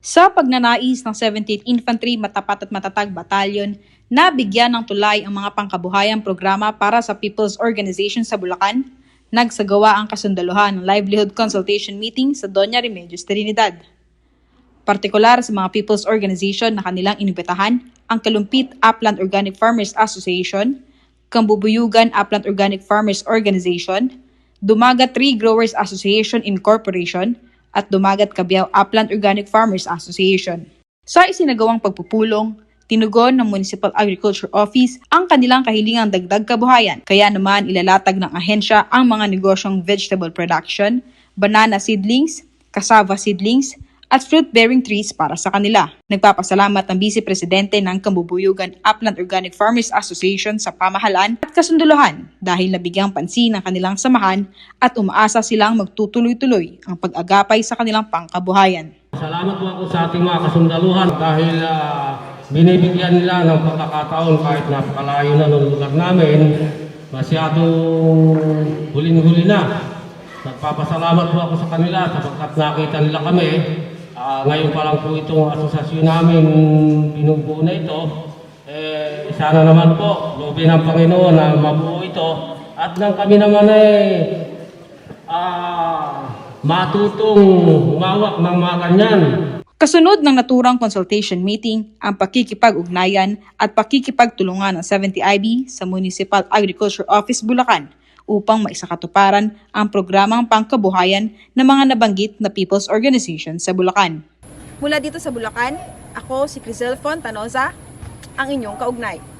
Sa pagnanais ng 17th Infantry Matapat at Matatag Battalion, nabigyan ng tulay ang mga pangkabuhayang programa para sa People's Organization sa Bulacan, nagsagawa ang kasundaluhan ng livelihood consultation meeting sa Doña Remedios Trinidad. Partikular sa mga People's Organization na kanilang inibitahan, ang Kalumpit Upland Organic Farmers Association, Kambubuyugan Upland Organic Farmers Organization, Dumagat Tree Growers Association Incorporation, at Dumagat Kabiyaw Upland Organic Farmers Association. Sa isinagawang pagpupulong, tinugon ng Municipal Agriculture Office ang kanilang kahilingang dagdag kabuhayan. Kaya naman ilalatag ng ahensya ang mga negosyong vegetable production, banana seedlings, cassava seedlings, at fruit-bearing trees para sa kanila. Nagpapasalamat ang Vice Presidente ng Kambubuyugan Upland Organic Farmers Association sa pamahalaan at kasunduluhan dahil nabigyang pansin ng kanilang samahan at umaasa silang magtutuloy-tuloy ang pag-agapay sa kanilang pangkabuhayan. Salamat po ako sa ating mga kasundaluhan dahil ah, binibigyan nila ng pagkakataon kahit napakalayo na ng lugar namin, masyadong huling-huli na. Nagpapasalamat po ako sa kanila sapagkat nakita nila kami. Ah, ngayon pa lang po itong asosasyon namin binubuo na ito. Eh, sana naman po, loobin ng Panginoon na mabuo ito. At nang kami naman eh, ah, matutong umawak ng mga ganyan. Kasunod ng naturang consultation meeting, ang pakikipag-ugnayan at pakikipagtulungan ng 70IB sa Municipal Agriculture Office Bulacan upang maisakatuparan ang programang pangkabuhayan ng mga nabanggit na people's organization sa Bulacan. Mula dito sa Bulacan, ako si Crisel Fontanoza, ang inyong kaugnay.